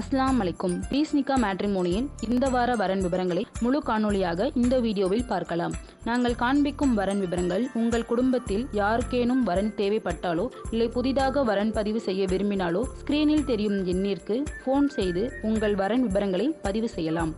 அஸ்லாம் அலைக்கும். பீஸ்னிகா மேட்ரிமோனியின் இந்த வார வரன் விவரங்களை முழு காணொளியாக இந்த வீடியோவில் பார்க்கலாம். நாங்கள் காண்பிக்கும் வரன் விவரங்கள் உங்கள் குடும்பத்தில் யாருக்கேனும் வரன் தேவைப்பட்டாலோ இல்லை புதிதாக வரன் பதிவு செய்ய விரும்பினாலோ ஸ்கிரீனில் தெரியும் எண்ணிற்கு ஃபோன் செய்து உங்கள் வரன் விவரங்களை பதிவு செய்யலாம்.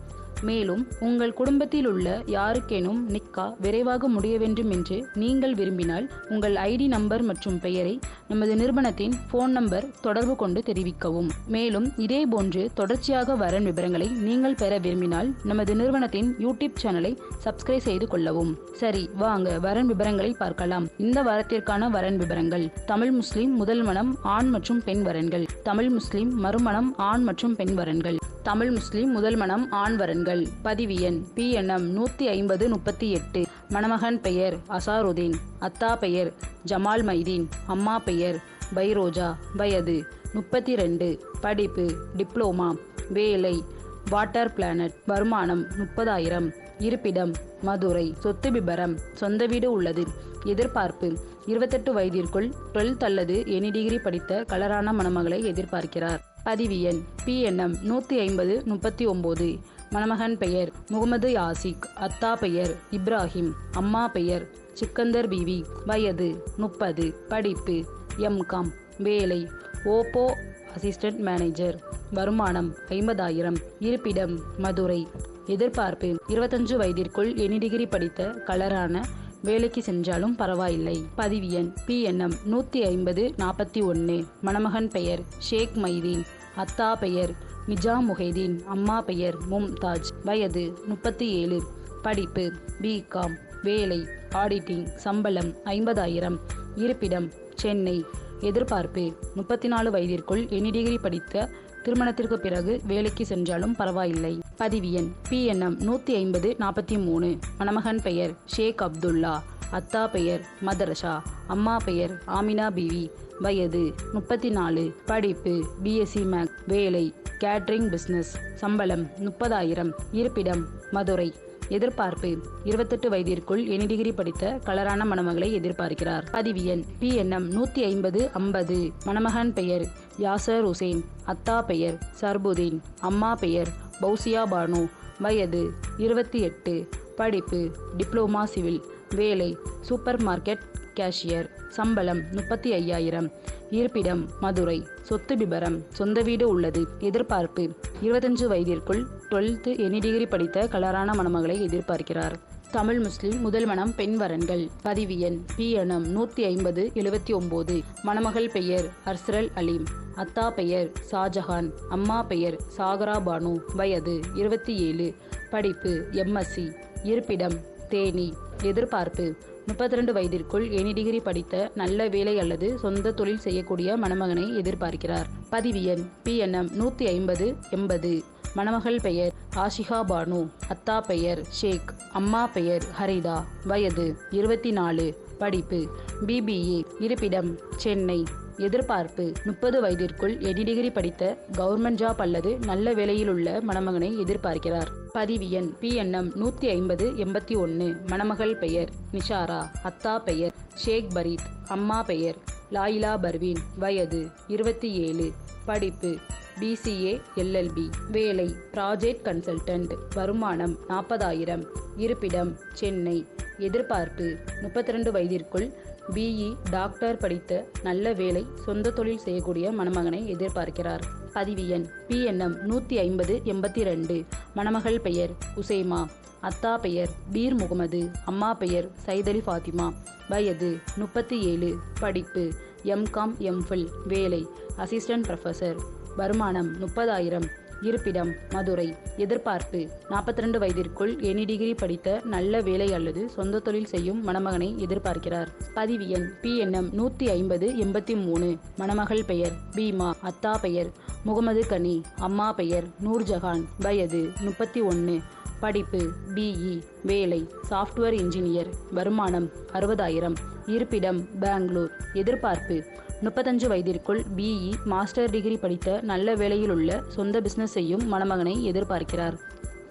மேலும் உங்கள் குடும்பத்தில் உள்ள யாருக்கேனும் நிக்கா விரைவாக முடிய வேண்டும் என்று நீங்கள் விரும்பினால் உங்கள் ஐடி நம்பர் மற்றும் பெயரை நமது நிறுவனத்தின் ஃபோன் நம்பர் தொடர்பு கொண்டு தெரிவிக்கவும். மேலும் இதே போன்று தொடர்ச்சியாக வரன் விவரங்களை நீங்கள் பெற விரும்பினால் நமது நிறுவனத்தின் யூடியூப் சேனலை சப்ஸ்கிரைப் செய்து கொள்ளவும். சரி வாங்க வரன் விவரங்களை பார்க்கலாம். இந்த வாரத்திற்கான வரன் விவரங்கள். தமிழ் முஸ்லிம் முதல் மனம் ஆண் மற்றும் பெண் வரன்கள். தமிழ் முஸ்லிம் மறுமணம் ஆண் மற்றும் பெண் வரன்கள். தமிழ் முஸ்லிம் முதல் மனம் ஆண் வரன்கள் பதிவு எண். பிஎன்எம் நூற்றி ஐம்பது முப்பத்தி எட்டு. மணமகன் பெயர் அசாருதீன். அத்தா பெயர் ஜமால் மைதீன். அம்மா பெயர் பைரோஜா. வயது முப்பத்தி ரெண்டு படிப்பு டிப்ளோமா. வேலை வாட்டர் பிளானட். வருமானம் முப்பதாயிரம். இருப்பிடம் மதுரை. சொத்து விபரம். சொந்த வீடு உள்ளது. எதிர்பார்ப்பு. இருபத்தெட்டு வயதிற்குள் டுவெல்த் அல்லது எனி டிகிரி படித்த கலரான மணமகளை எதிர்பார்க்கிறார். பதிவியல் பிஎன்எம் நூற்றி ஐம்பது முப்பத்தி ஒம்பது. மணமகன் பெயர் முகமது யாசிக். அத்தா பெயர் இப்ராஹிம். அம்மா பெயர் சிக்கந்தர் பிவி. வயது முப்பது. படிப்பு எம்காம் வேலை ஓப்போ அசிஸ்டன்ட் மேனேஜர். வருமானம் ஐம்பதாயிரம். இருப்பிடம் மதுரை. எதிர்பார்ப்பு இருபத்தஞ்சு வயதிற்குள் எனி டிகிரி படித்த கலரான வேலைக்கு சென்றாலும் பரவாயில்லை. பதிவு எண் பிஎன்எம் நூற்றி ஐம்பது நாற்பத்தி ஒன்று மணமகன் பெயர் ஷேக் மைதீன் அத்தா பெயர் நிஜாம் முஹைதீன். அம்மா பெயர் மும்தாஜ். வயது முப்பத்தி ஏழு. படிப்பு பிகாம் வேலை ஆடிட்டிங் சம்பளம் ஐம்பதாயிரம். இருப்பிடம் சென்னை. எதிர்பார்ப்பு முப்பத்தி நாலு வயதிற்குள் எனி டிகிரி படித்த திருமணத்திற்கு பிறகு வேலைக்கு சென்றாலும் பரவாயில்லை. பதிவு எண். பிஎன்எம் நூற்றி ஐம்பது நாற்பத்தி மூணு. மணமகன் பெயர் ஷேக் அப்துல்லா. அத்தா பெயர் மதரஷா அம்மா பெயர் ஆமினா பிவி. வயது முப்பத்தி நாலு படிப்பு பிஎஸ்சி மேக் வேலை கேட்ரிங் பிஸ்னஸ் சம்பளம் முப்பதாயிரம். இருப்பிடம் மதுரை. எதிர்பார்ப்பு இருபத்தெட்டு வயதிற்குள் எனி டிகிரி படித்த கலரான மணமகளை எதிர்பார்க்கிறார். பதிவு எண் பிஎன்எம் நூற்றி ஐம்பது ஐம்பது மணமகன் பெயர் யாசர் ஹுசேன் அத்தா பெயர் சர்புதீன். அம்மா பெயர் பௌசியா பானு. வயது இருபத்தி எட்டு. படிப்பு டிப்ளோமா சிவில். வேலை சூப்பர் மார்க்கெட் கேஷியர். சம்பளம் முப்பத்தி ஐயாயிரம் இருப்பிடம் மதுரை. சொத்து விபரம். சொந்த வீடு உள்ளது. எதிர்பார்ப்பு. இருபத்தஞ்சு வயதிற்குள் டுவெல்த்து எனி டிகிரி படித்த கலரான மணமகளை எதிர்பார்க்கிறார். தமிழ் முஸ்லிம் முதல் மனம் பெண் வரன்கள். பதிவு எண். பிஎன்எம் நூற்றி ஐம்பது எழுபத்தி ஒம்பது. மணமகள் பெயர் அர்சரல் அலீம். அத்தா பெயர் ஷாஜஹான். அம்மா பெயர் சாகரா பானு. வயது இருபத்தி ஏழு. படிப்பு எம்எஸ்சி இருப்பிடம் தேனி. எதிர்பார்ப்பு. முப்பத்தி ரெண்டு வயதிற்குள் எனி டிகிரி படித்த நல்ல வேலை அல்லது சொந்த தொழில் செய்யக்கூடிய மணமகனை எதிர்பார்க்கிறார். பதிவு எண் பிஎன்எம் நூற்றி ஐம்பது எண்பது. மணமகள் பெயர் ஆஷிகா பானு அத்தா பெயர் ஷேக் அம்மா பெயர் ஹரிதா. வயது இருபத்தி நாலு படிப்பு பிபிஏ இருப்பிடம் சென்னை. எதிர்பார்ப்பு. முப்பது வயதிற்குள் எடி டிகிரி படித்த கவர்மெண்ட் ஜாப் அல்லது நல்ல வேலையில் உள்ள மணமகனை எதிர்பார்க்கிறார். பதிவு எண். பிஎன்எம் நூற்றி ஐம்பது எண்பத்தி ஒன்று மணமகள் பெயர். நிஷாரா. அத்தா பெயர். ஷேக் பரீத். அம்மா பெயர். லாயிலா பர்வீன். வயது இருபத்தி ஏழு. படிப்பு. பிசிஏ எல்எல்பி வேலை. Project consultant. வருமானம் நாற்பதாயிரம். இருப்பிடம் சென்னை. எதிர்பார்ப்பு. முப்பத்தி ரெண்டு வயதிற்குள் பிஇ டாக்டர் படித்த நல்ல வேலை சொந்த தொழில் செய்யக்கூடிய மணமகனை எதிர்பார்க்கிறார். பதிவு எண் பிஎன்எம் நூற்றி ஐம்பது எண்பத்தி ரெண்டு. மணமகள் பெயர் உசைமா. அத்தா பெயர் பீர் முகமது. அம்மா பெயர் சைதலி ஃபாத்திமா. வயது முப்பத்தி ஏழு. படிப்பு எம்காம் எம்ஃபில் வேலை அசிஸ்டன்ட் ப்ரொஃபஸர் வருமானம் முப்பதாயிரம். இருப்பிடம் மதுரை. எதிர்பார்ப்பு. நாற்பத்தி ரெண்டு வயதிற்குள் எனி டிகிரி படித்த நல்ல வேலை அல்லது சொந்த தொழில் செய்யும் மணமகனை எதிர்பார்க்கிறார். பதிவு எண். பிஎன்எம் நூற்றி ஐம்பது எண்பத்தி மூணு. மணமகள் பெயர். பீமா. அத்தா பெயர். முகமது கனி. அம்மா பெயர். நூர்ஜஹான். வயது முப்பத்தி ஒன்று படிப்பு. பிஇ. வேலை. Software engineer. வருமானம் அறுபதாயிரம். இருப்பிடம் பெங்களூர். எதிர்பார்ப்பு. முப்பத்தஞ்சு வயதிற்குள் பிஇ மாஸ்டர் டிகிரி படித்த நல்ல வேலையில் உள்ள சொந்த பிசினஸ் செய்யும் மணமகனை எதிர்பார்க்கிறார்.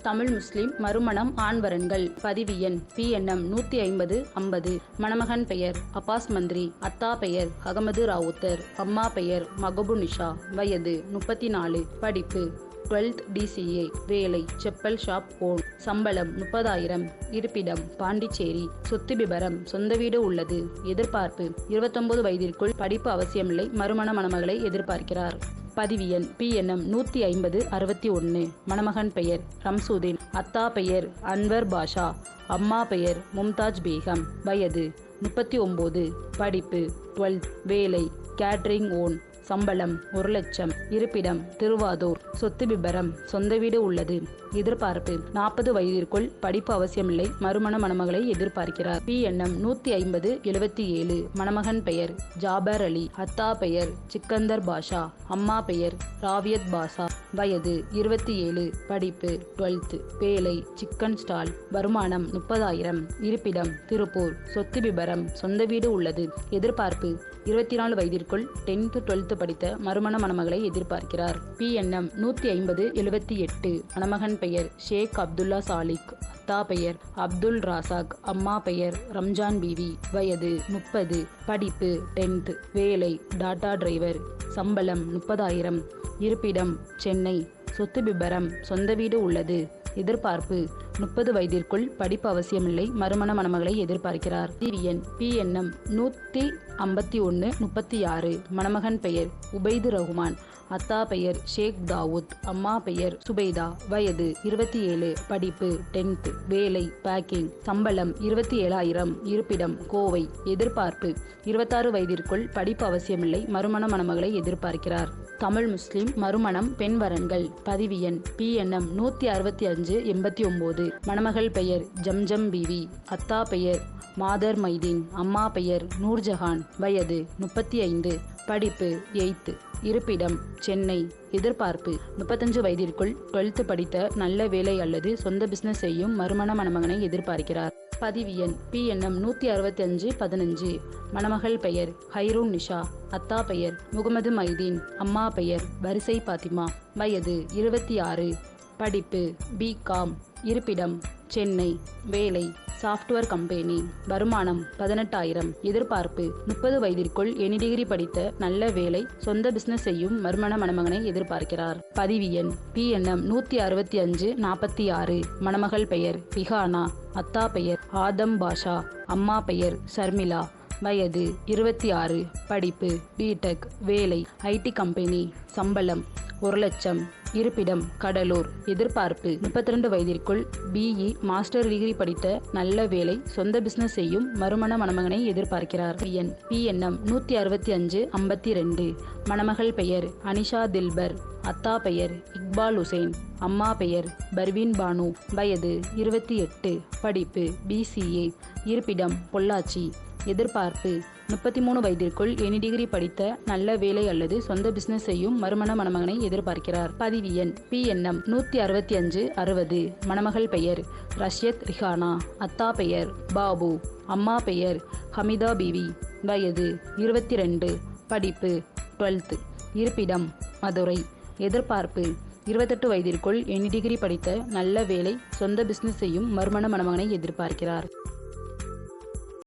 தமிழ் முஸ்லிம் மறுமணம் ஆண்வரன்கள் பதிவு எண் பிஎன்எம் நூற்றி ஐம்பது ஐம்பது. மணமகன் பெயர் அப்பாஸ் மந்திரி அத்தா பெயர் அகமது ராவுத்தர். அம்மா பெயர் மகபு நிஷா. வயது முப்பத்தி நாலு. படிப்பு டுவெல்த் டிசிஏ வேலை செப்பல் ஷாப் ஓன் சம்பளம் முப்பதாயிரம் இருப்பிடம் பாண்டிச்சேரி சொத்து விபரம் சொந்த வீடு உள்ளது எதிர்பார்ப்பு இருபத்தொன்பது வயதிற்குள் படிப்பு அவசியமில்லை மறுமண மணமகளை எதிர்பார்க்கிறார். பதிவு எண் பிஎன்எம் நூற்றி ஐம்பது அறுபத்தி ஒன்று மணமகன் பெயர் ரம்சூதீன் அத்தா பெயர் அன்வர் பாஷா அம்மா பெயர் மும்தாஜ் பேகம் வயது முப்பத்தி ஒம்பது படிப்பு டுவெல்த் வேலை கேட்ரிங் ஓன் சம்பளம் ஒரு லட்சம். இருப்பிடம் திருவாதூர். சொத்து விபரம். சொந்த வீடு உள்ளது. எதிர்பார்ப்பு. நாற்பது வயதிற்குள் படிப்பு அவசியமில்லை. மறுமண மணமகளை எதிர்பார்க்கிறார். பி எண்ணம் நூத்தி ஐம்பது எழுபத்தி ஏழு. மணமகன் பெயர் ஜாபர் அலி. அத்தா பெயர் சிக்கந்தர் பாஷா. அம்மா பெயர் ராவியத் பாஷா. வயது இருபத்தி ஏழு. படிப்பு டுவெல்த். வேலை சிக்கன் ஸ்டால். வருமானம் முப்பதாயிரம். இருப்பிடம் திருப்பூர். சொத்து விபரம். சொந்த வீடு உள்ளது. எதிர்பார்ப்பு. இருபத்தி நாலு வயதிற்குள் டென்த்து டுவெல்த்து படித்த மறுமண மணமகளை எதிர்பார்க்கிறார். பி என்எம் நூத்தி ஐம்பது எழுபத்தி எட்டு. மணமகன் பெயர் ஷேக் அப்துல்லா சாலிக். அத்தா பெயர் அப்துல் ராசாக். அம்மா பெயர் ரம்ஜான் பீவி. வயது முப்பது. படிப்பு டென்த். வேலை டாடா டிரைவர். சம்பளம் முப்பதாயிரம். இருப்பிடம் சென்னை. சொத்து விபரம். சொந்த வீடு உள்ளது. எதிர்பார்ப்பு முப்பது வயதிற்குள் படிப்பு அவசியமில்லை. மறுமண மணமகளை எதிர்பார்க்கிறார். டிவிஎன் பிஎன்எம் நூற்றி ஐம்பத்தி ஒன்று முப்பத்தி ஆறு. மணமகன் பெயர் உபைது ரகுமான். அத்தா பெயர் ஷேக் தாவூத் அம்மா பெயர் சுபைதா. வயது இருபத்தி ஏழு படிப்பு டென்த். வேலை பேக்கிங். சம்பளம் இருபத்தி ஏழாயிரம் இருப்பிடம் கோவை. எதிர்பார்ப்பு இருபத்தாறு வயதிற்குள் படிப்பு அவசியமில்லை மறுமண மணமகளை எதிர்பார்க்கிறார். தமிழ் முஸ்லிம் மறுமணம் பெண் வரன்கள். பதிவு எண் பிஎன்எம் நூற்றி அறுபத்தி அஞ்சு எண்பத்தி ஒம்பது மணமகள் பெயர் ஜம்ஜம் பிவி. அத்தா பெயர் மாதர் மைதீன். அம்மா பெயர் நூர்ஜஹான். வயது முப்பத்தி ஐந்து படிப்பு எய்த்து. இருப்பிடம் சென்னை. எதிர்பார்ப்பு. முப்பத்தஞ்சு வயதிற்குள் டுவெல்த்து படித்த நல்ல வேலை அல்லது சொந்த பிசினஸ் செய்யும் மறுமண மணமகனை எதிர்பார்க்கிறார். பதிவு எண் பிஎன்எம் நூற்றி அறுபத்தி அஞ்சு பதினஞ்சு. மணமகள் பெயர் ஹைரூன் நிஷா. அத்தா பெயர் முகமது மைதீன். அம்மா பெயர் வரிசை பாத்திமா. வயது இருபத்தி ஆறு. படிப்பு பிகாம் இருப்பிடம் சென்னை வேலை சாஃப்ட்வேர் கம்பெனி வருமானம் பதினெட்டாயிரம் எதிர்பார்ப்பு முப்பது வயதிற்குள் எனி டிகிரி படித்த நல்ல வேலை சொந்த பிசினஸ் செய்யும் மறுமண மணமகனை எதிர்பார்க்கிறார். பதிவு எண் பிஎன்எம் நூற்றி அறுபத்தி அஞ்சு நாற்பத்தி ஆறு மணமகள் பெயர் ரிஹானா அத்தா பெயர் ஆதம் பாஷா அம்மா பெயர் ஷர்மிளா வயது இருபத்தி ஆறு படிப்பு பிடெக் வேலை ஐடி கம்பெனி சம்பளம் ஒரு லட்சம். இருப்பிடம் கடலூர். எதிர்பார்ப்பு. முப்பத்தி ரெண்டு வயதிற்குள் பிஇ e. மாஸ்டர் டிகிரி படித்த நல்ல வேலை சொந்த பிசினஸ் செய்யும் மறுமண மணமகனை எதிர்பார்க்கிறார். பிஎன் பிஎன்எம் நூற்றி அறுபத்தி அஞ்சு ஐம்பத்தி ரெண்டு. மணமகள் பெயர் அனிஷா தில்பர். அத்தா பெயர் இக்பால் உசேன். அம்மா பெயர் பர்வீன் பானு. வயது இருபத்தி எட்டு. படிப்பு பிசிஏ இருப்பிடம் பொள்ளாச்சி. எதிர்பார்ப்பு முப்பத்தி மூணு வயதிற்குள் எனி டிகிரி படித்த நல்ல வேலை அல்லது சொந்த பிசினஸ் செய்யும் மறுமண மணமகனை எதிர்பார்க்கிறார். பதிவு எண். பிஎன்எம் நூற்றி அறுபத்தி அஞ்சு அறுபது. மணமகள் பெயர். ரஷ்யத் ரிஹானா. அத்தா பெயர். பாபு. அம்மா பெயர். ஹமிதா பிவி. வயது இருபத்தி ரெண்டு. படிப்பு டுவெல்த். இருப்பிடம். மதுரை. எதிர்பார்ப்பு. இருபத்தெட்டு வயதிற்குள் எனி டிகிரி படித்த நல்ல வேலை சொந்த பிசினஸ் செய்யும் மறுமண மணமகனை எதிர்பார்க்கிறார்.